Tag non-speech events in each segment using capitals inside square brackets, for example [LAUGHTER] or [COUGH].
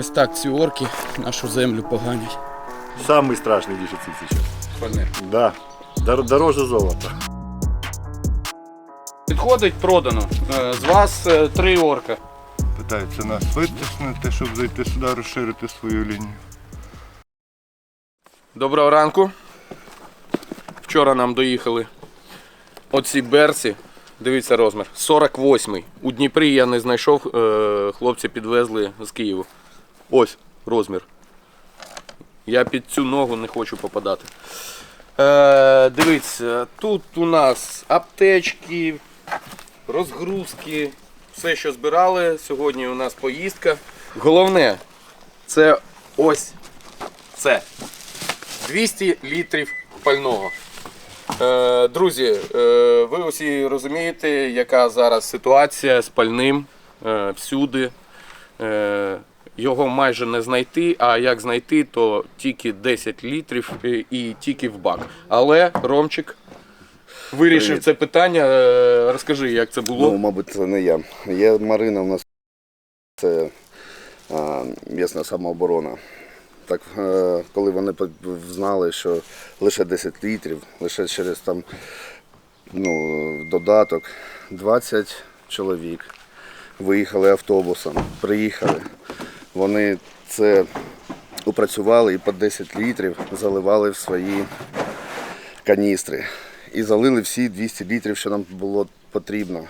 Ось так ці орки нашу землю поганять. Самый страшный дефицит сейчас. Пальне. Да. Дор- дороже золота. Підходить продано. Е, З вас е, три орка. Питаються нас витиснути, щоб зайти сюди, розширити свою лінію. Доброго ранку. Вчора нам доїхали оці берці. Дивіться розмір. 48-й. У Дніпрі я не знайшов. е, Хлопці підвезли з Києва. Ось розмір. Я під цю ногу не хочу попадати. Е, дивіться, тут у нас аптечки, розгрузки, все, що збирали. Сьогодні у нас поїздка. Головне, це ось це. 200 літрів пального. Е, друзі, е, ви усі розумієте, яка зараз ситуація з пальним е, всюди. Е, його майже не знайти, а як знайти, то тільки 10 літрів і, і тільки в бак. Але Ромчик вирішив Привіт. це питання. Е, розкажи, як це було. Ну, мабуть, це не я. Є Марина у нас це а, місна самооборона. Так, е, коли вони знали, що лише 10 літрів, лише через там ну, додаток 20 чоловік виїхали автобусом, приїхали. Вони це опрацювали і по 10 літрів заливали в свої каністри. І залили всі 200 літрів, що нам було потрібно.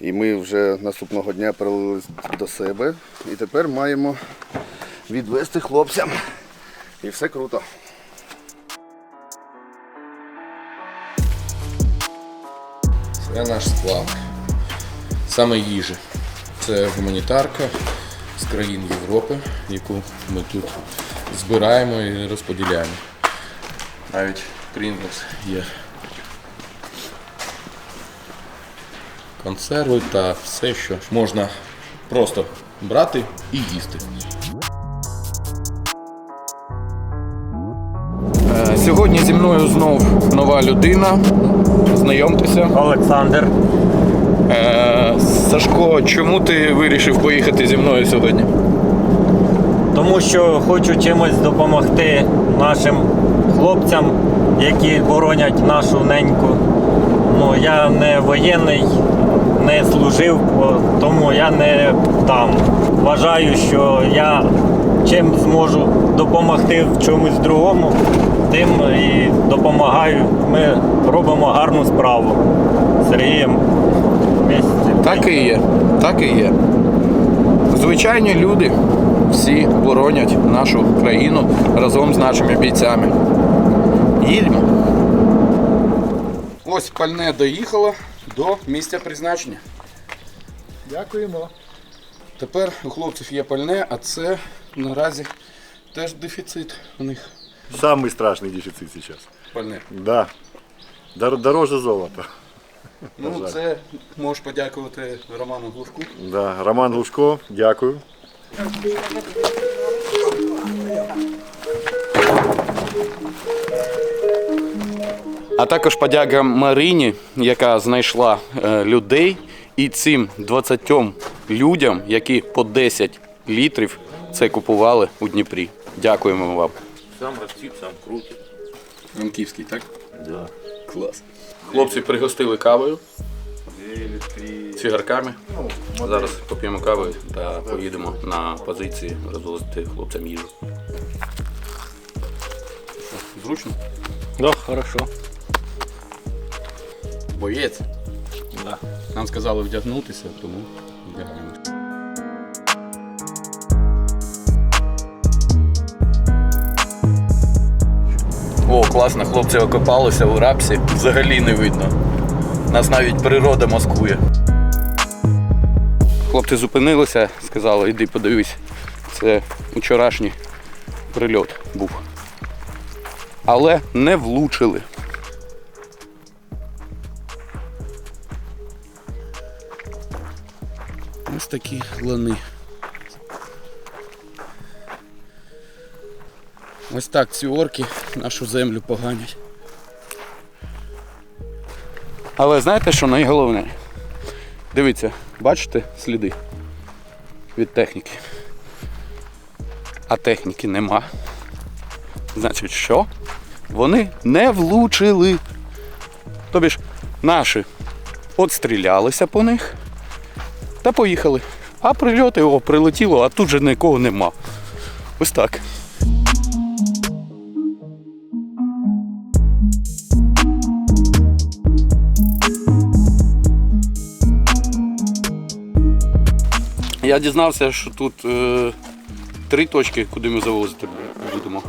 І ми вже наступного дня перелили до себе. І тепер маємо відвести хлопцям. І все круто. Це наш склад. Саме їжі. Це гуманітарка з країн Європи, яку ми тут збираємо і розподіляємо. Навіть Pringles є. Консерви та все, що можна просто брати і їсти. Е, Сьогодні зі мною знов нова людина. Знайомтеся. Олександр. Сашко, чому ти вирішив поїхати зі мною сьогодні? Тому що хочу чимось допомогти нашим хлопцям, які боронять нашу неньку. Ну, я не воєнний, не служив, тому я не там. Вважаю, що я чим зможу допомогти в чомусь другому, тим і допомагаю. Ми робимо гарну справу з Сергієм. Вместе. Так і є. Так і є. Звичайні люди всі боронять нашу країну разом з нашими бійцями. Їдемо. Ось пальне доїхало до місця призначення. Дякуємо. Тепер у хлопців є пальне, а це наразі теж дефіцит у них Самый страшный дефицит сейчас. пальне. Да. Дор- дороже золота. Ну, це можеш подякувати Роману Глушку. Да. Роман Глушко, дякую. А також подяка Марині, яка знайшла е, людей, і цим 20 людям, які по 10 літрів це купували у Дніпрі. Дякуємо вам. Сам ростит, сам крутит. Франківський, так? Да. Клас. Хлопці пригостили кавою, цигарками. Зараз поп'ємо каву та поїдемо на позиції розвозити хлопцям їжу. Зручно? Да, хорошо. Боєць. Да. Нам сказали вдягнутися, тому вдягаємося. О, класно, хлопці окопалися у рапсі. Взагалі не видно. Нас навіть природа маскує. Хлопці зупинилися, сказали, іди подивись. Це вчорашній прильот був. Але не влучили. Ось такі лани. Ось так ці орки нашу землю поганять. Але знаєте, що найголовне? Дивіться, бачите сліди від техніки. а техніки нема. Значить, що? Вони не влучили. Тобі ж наші отстрілялися по них та поїхали. А прильоти, о, прилетіло, а тут же нікого нема. Ось так. Я дізнався, що тут е, три точки, куди ми завозити будемо.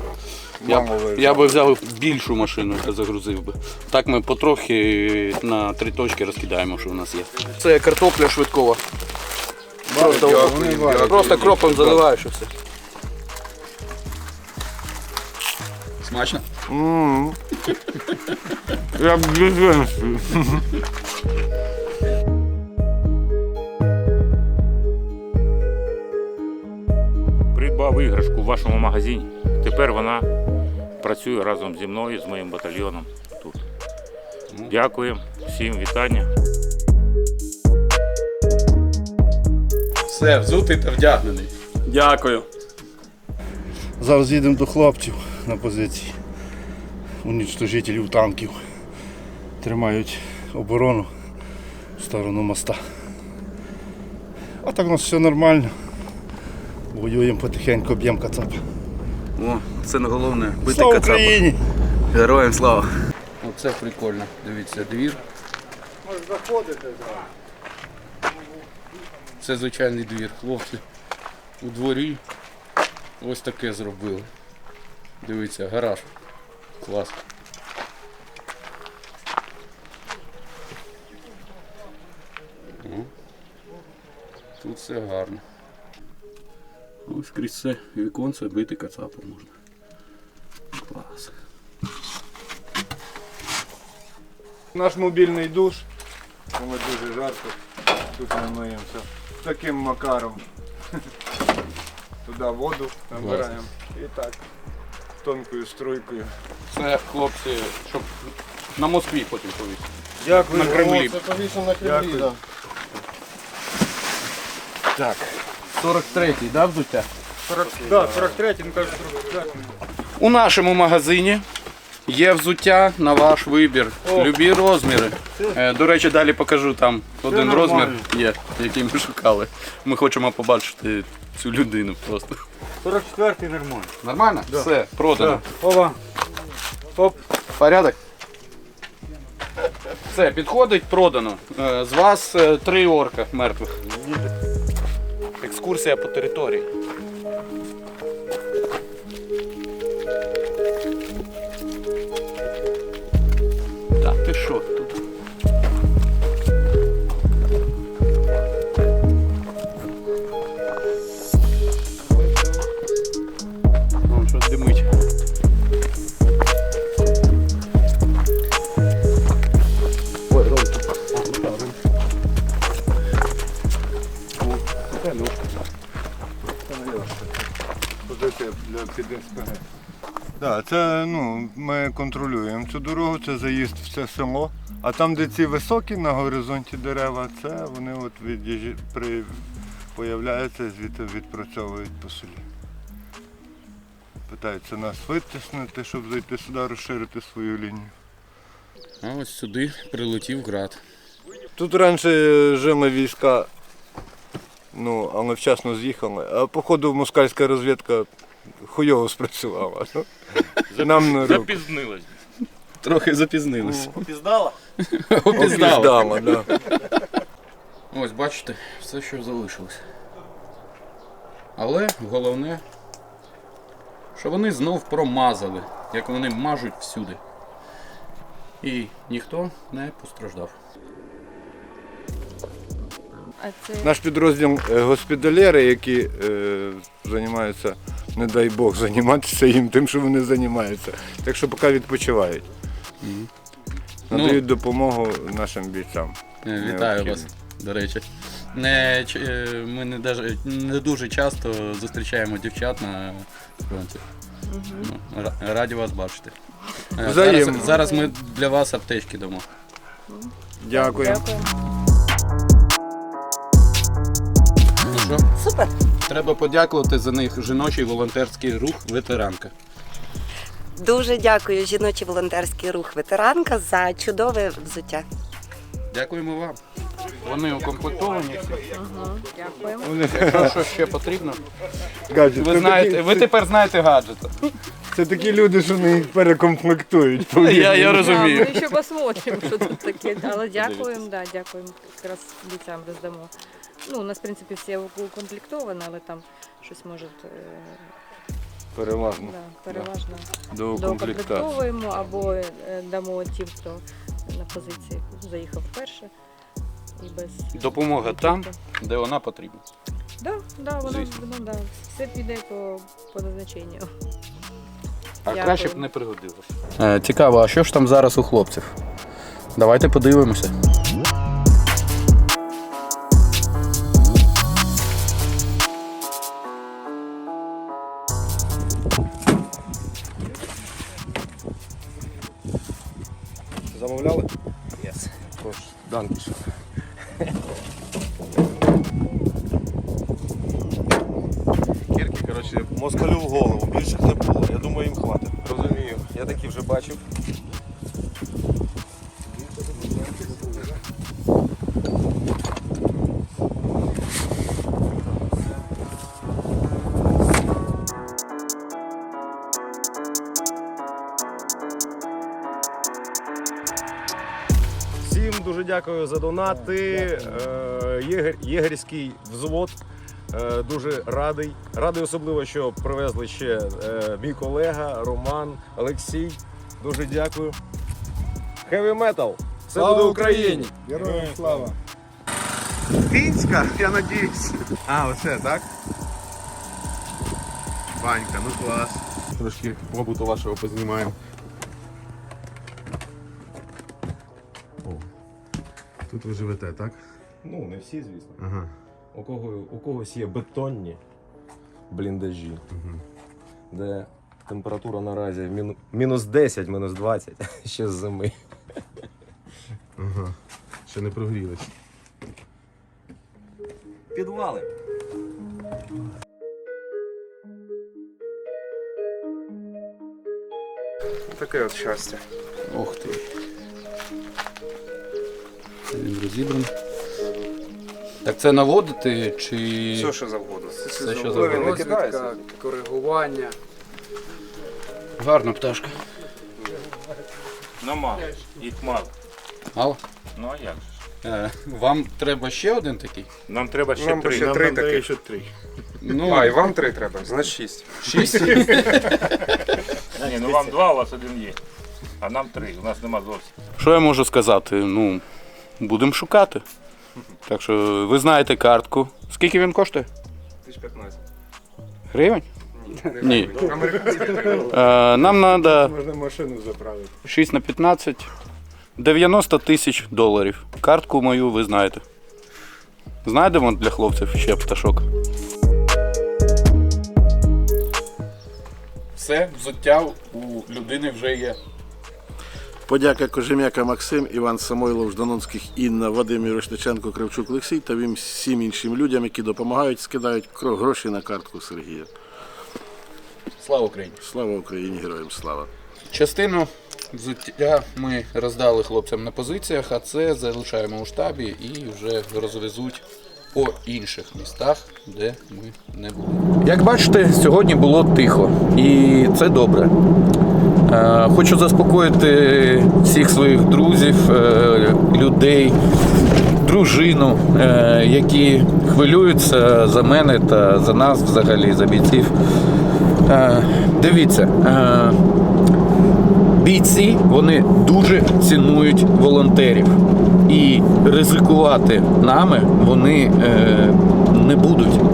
Я, б- я би взяв більшу машину та загрузив би. Так ми потрохи на три точки розкидаємо, що в нас є. Це картопля швидкова. Просто, просто кропом заливаєш і все. Смачно? Я б Придбав іграшку в вашому магазині. Тепер вона працює разом зі мною, з моїм батальйоном тут. Дякую, всім вітання. Все, взутий та вдягнений. Дякую. Зараз їдемо до хлопців на позиції. Унічтожителів танків. Тримають оборону в сторону моста. А так у нас все нормально. Воюємо потихеньку, б'ємо кацапа. О, це не головне. Бити Слава кацапа. Україні! Героям слава. Оце прикольно. Дивіться, двір. Можна заходити. Це звичайний двір. Хлопці у дворі ось таке зробили. Дивіться, гараж. Клас. Тут все гарно. Ось крізь це віконце бити кацапа можна. Клас. Наш мобільний душ. Тому дуже жарко. Тут ми миємося. Таким макаром. [LAUGHS] Туди воду набираємо. І так. Тонкою струйкою. Це хлопці, щоб на Москві потім повісити. Дякую. На Кремлі. повісно на Дякую. да. Так. 43-й, да, взуття? 40, да, 43, ну кажуть, 40. У нашому магазині є взуття на ваш вибір. Любі розміри. Е, До речі, далі покажу там один розмір є, який ми шукали. Ми хочемо побачити цю людину просто. 44 нормально. Нормально? Все, продано. Ова. Оп. Порядок? Все, підходить, продано. Е, З вас е, три орка мертвих. Екскурсія по території. Для під СПГ. Так, це ну, ми контролюємо цю дорогу, це заїзд в це село. А там, де ці високі на горизонті дерева, це вони от від'їжджі... при... появляються, звідти відпрацьовують по селі. Питаються нас витиснути, щоб зайти сюди, розширити свою лінію. А ось сюди прилетів град. Тут раніше жили війська, ну, але вчасно з'їхали, а походу москальська розвідка хуйово спрацювала. [LAUGHS] ну. Нам на руку. Запізнилась. Трохи запізнилися. Піздала? [LAUGHS] Опіздала, да. Ось бачите, все, що залишилось. Але головне, що вони знов промазали, як вони мажуть всюди. І ніхто не постраждав. А це Наш підрозділ е, які е, займаються, не дай Бог, займатися їм тим, що вони займаються. Так що поки відпочивають. Надають допомогу нашим бійцям. Е, Вітаю вас, до речі. Не, е, ми не, даже, не дуже часто зустрічаємо дівчат на фронті. Ну, раді вас бачити. Е, Зараз, зараз ми для вас аптечки дамо. Дякую. дякую. Ну що, Супер. Треба подякувати за них жіночий волонтерський рух ветеранка. Дуже дякую жіночий волонтерський рух ветеранка за чудове взуття. Дякуємо вам. Вони укомплектовані. Дякуємо. Якщо ще потрібно, Гаджет. ви Це знаєте, такі- ви тепер знаєте гаджети. Це такі люди, що не їх перекомплектують. Я, я Да, розумію. ми ще посмотримо, що тут таке. Але дякуємо, да, дякуємо. Якраз бійцям роздамо. Ну, у нас, в принципі, всі укомплектовані, але там щось може е, Переважно. да, переважно До доукомплектовуємо або е, дамо тим, хто на позиції заїхав вперше. І без Допомога там, де вона потрібна. Да, да, воно, воно да. Все піде по, по назначенню. А Дякую. краще б не пригодилося. Цікаво, а що ж там зараз у хлопців? Давайте подивимося. Коротше, в голову, більших не було. Я думаю, їм хватить. Розумію. Я такі вже бачив. Всім дуже дякую за донати. Е, єгерський взвод. Е, Дуже радий. Радий особливо, що привезли ще е, мій колега Роман, Олексій. Дуже дякую. Heavy Metal! Все буде Україні! Героям слава! Фінська, я надіюсь. А, оце, так? Ванька, ну клас. Трошки побуту вашого познімаємо. О, тут ви живете, так? Ну, не всі, звісно. Ага. У, кого, у когось є бетонні бліндажі, де температура наразі міну- мінус 10, мінус 20 [LAUGHS] ще з зими. Ага. Ще не прогрілись. Підвали. Таке от щастя. Ох ти. Він розібраний. Так це наводити чи. Все, що завгодно. Все, що завгодно. Розвідка, коригування. Гарна пташка. Ну мало. Їх мало. Мало? Ну а як же? ж? Е, Вам треба ще один такий? Нам треба ще Нам три. ще Нам три таких. ще три. Ну, А, і вам три треба, значить шість. шість. Ні, ну вам два, у вас один є. А нам три. У нас нема зовсім. Що я можу сказати? Ну, будемо шукати. Так що ви знаєте картку. Скільки він коштує? Тисяч 15. Гривень? Ні. Е, нам треба Можна машину заправити. 6 на 15. 90 тисяч доларів. Картку мою ви знаєте. Знайдемо для хлопців ще пташок. Все, взуття у людини вже є. Подяка Кожем'яка Максим, Іван Самойлов, Жданонських Інна, Вадим Мірошниченко, Кравчук Олексій та всім іншим людям, які допомагають, скидають гроші на картку Сергія. Слава Україні! Слава Україні, героям слава! Частину взуття ми роздали хлопцям на позиціях, а це залишаємо у штабі і вже розвезуть по інших містах, де ми не були. Як бачите, сьогодні було тихо, і це добре. Е, Хочу заспокоїти всіх своїх друзів, е, людей, дружину, е, які хвилюються за мене та за нас взагалі, за бійців. Дивіться, бійці вони дуже цінують волонтерів. І ризикувати нами вони не будуть.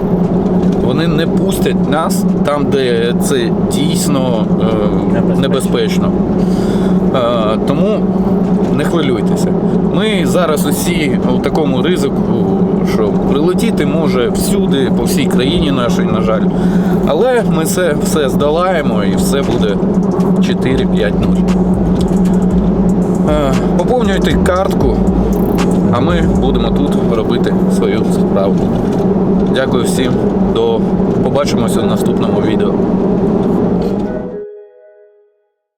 Вони не пустять нас там, де це дійсно е, небезпечно. Е, тому не хвилюйтеся. Ми зараз усі у такому ризику, що прилетіти може всюди, по всій країні нашій, на жаль. Але ми це все здолаємо і все буде 4-5-0. Е, Поповнюйте картку, А ми будемо тут робити свою справу. Дякую всім. До побачимося в наступному відео.